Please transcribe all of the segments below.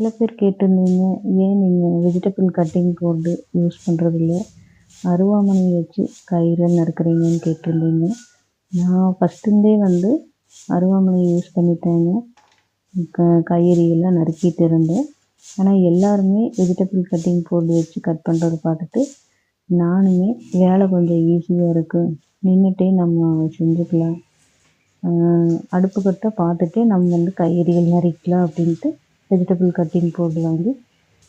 சில பேர் கேட்டிருந்தீங்க ஏன் நீங்கள் வெஜிடபிள் கட்டிங் போர்டு யூஸ் பண்ணுறதில்ல அருவாமனை வச்சு கயிறு நறுக்கிறீங்கன்னு கேட்டிருந்தீங்க. நான் ஃபஸ்ட்டுந்தே வந்து அருவாமனை யூஸ் பண்ணிட்டேங்க. க காய்கறி நறுக்கிட்டு இருந்தேன். ஆனால் எல்லாருமே வெஜிடபிள் கட்டிங் போர்டு வச்சு கட் பண்ணுறத பார்த்துட்டு நானுமே வேலை கொஞ்சம் ஈஸியாக இருக்கும் நின்றுட்டே நம்ம செஞ்சுக்கலாம். அடுப்பு கட்ட பார்த்துட்டே நம்ம வந்து காய்கறிகள் நறுக்கலாம் அப்படின்ட்டு வெஜிடபிள் கட்டிங் போர்டு வாங்கி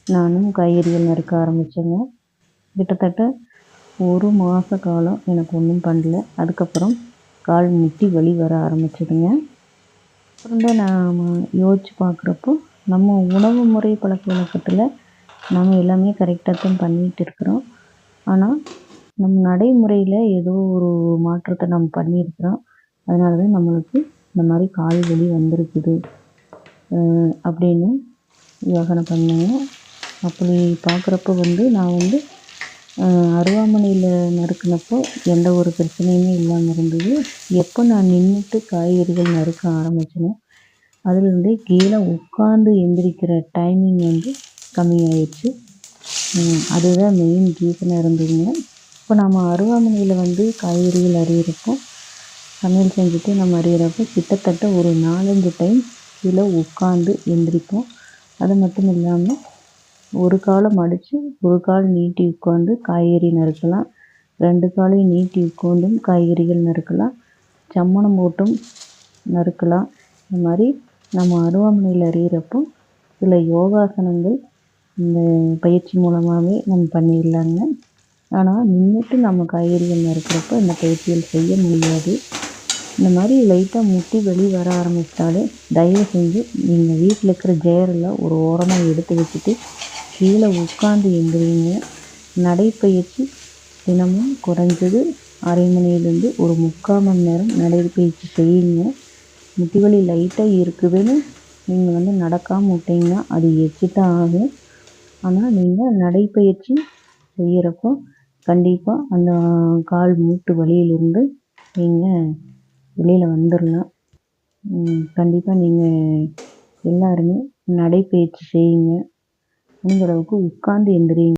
நானும் காய்கறிகள் நறுக்க ஆரம்பித்தேங்க கிட்டத்தட்ட ஒரு மாத காலம் எனக்கு ஒன்றும் பண்ணல. அதுக்கப்புறம் கால் முட்டி வலி வர ஆரம்பிச்சதுங்க. அப்புறம் தான் நான் யோசித்து பார்க்குறப்போ நம்ம உணவு முறை பழக்க வழக்கத்தில் நம்ம எல்லாமே கரெக்டாக தான் பண்ணிகிட்டு இருக்கிறோம். ஆனால் நம் நடைமுறையில் ஏதோ ஒரு மாற்றத்தை நம்ம பண்ணியிருக்கிறோம். அதனால தான் நம்மளுக்கு இந்த மாதிரி கால் வலி வந்திருக்குது. அப்படின்னு யோசனை பண்ணேங்க. அப்படி பார்க்குறப்ப வந்து நான் வந்து அருவாமனையில் நறுக்கினப்போ எந்த ஒரு பிரச்சனையுமே இல்லாமல் இருந்தது. எப்போ நான் நின்றுட்டு காய்கறிகள் நறுக்க ஆரம்பித்தேனோ அதுலேருந்தே கீழே உட்காந்து எந்திரிக்கிற டைமிங் வந்து கம்மியாயிடுச்சு. அதுதான் மெயின் ரீசனாக இருந்ததுங்க. இப்போ நம்ம அருவாமனையில் வந்து காய்கறிகள் அறியிறப்போ சமையல் செஞ்சுட்டு நம்ம அறியிறப்போ கிட்டத்தட்ட ஒரு நாலஞ்சு டைம் கீழே உட்காந்து எந்திரிக்கும் அது மட்டும் இல்லாமல் ஒரு காலை மடித்து ஒரு கால் நீட்டி உட்காந்து காய்கறி நறுக்கலாம். ரெண்டு காலையும் நீட்டி உட்காந்தும் காய்கறிகள் நறுக்கலாம். சம்மணம் போட்டும் நறுக்கலாம். இந்த மாதிரி நம்ம அருவாமனையில் அறியிறப்போ சில யோகாசனங்கள் இந்த பயிற்சி மூலமாகவே நம்ம பண்ணிடலாங்க. ஆனால் நின்றுட்டு நம்ம காய்கறிகள் நறுக்கிறப்போ இந்த பயிற்சிகள் செய்ய முடியாது. இந்த மாதிரி லைட்டாக முட்டி வலி வர ஆரம்பித்தாலே தயவு செஞ்சு நீங்கள் வீட்டில் இருக்கிற ஜேரெல்லாம் ஒரு ஓரமாக எடுத்து வச்சுட்டு கீழே உட்காந்து எந்திரிங்க. நடைப்பயிற்சி தினமும் குறைஞ்சது அரை மணிலேருந்து ஒரு முக்கால் மணி நேரம் நடைப்பயிற்சி செய்யுங்க. முட்டி வலி லைட்டாக இருக்குதுன்னு நீங்கள் வந்து நடக்காமல் விட்டிங்கன்னா அது எச்சு தான் ஆகும். ஆனால் நீங்கள் நடைப்பயிற்சி செய்கிறப்போ கண்டிப்பாக அந்த கால் மூட்டு வலியிலிருந்து நீங்கள் வெளியில் வந்துடலாம் கண்டிப்பாக நீங்கள் எல்லாருமே நடைப்பயிற்சி செய்யுங்க. முடிஞ்ச அளவுக்கு உட்காந்து எந்திரிங்க.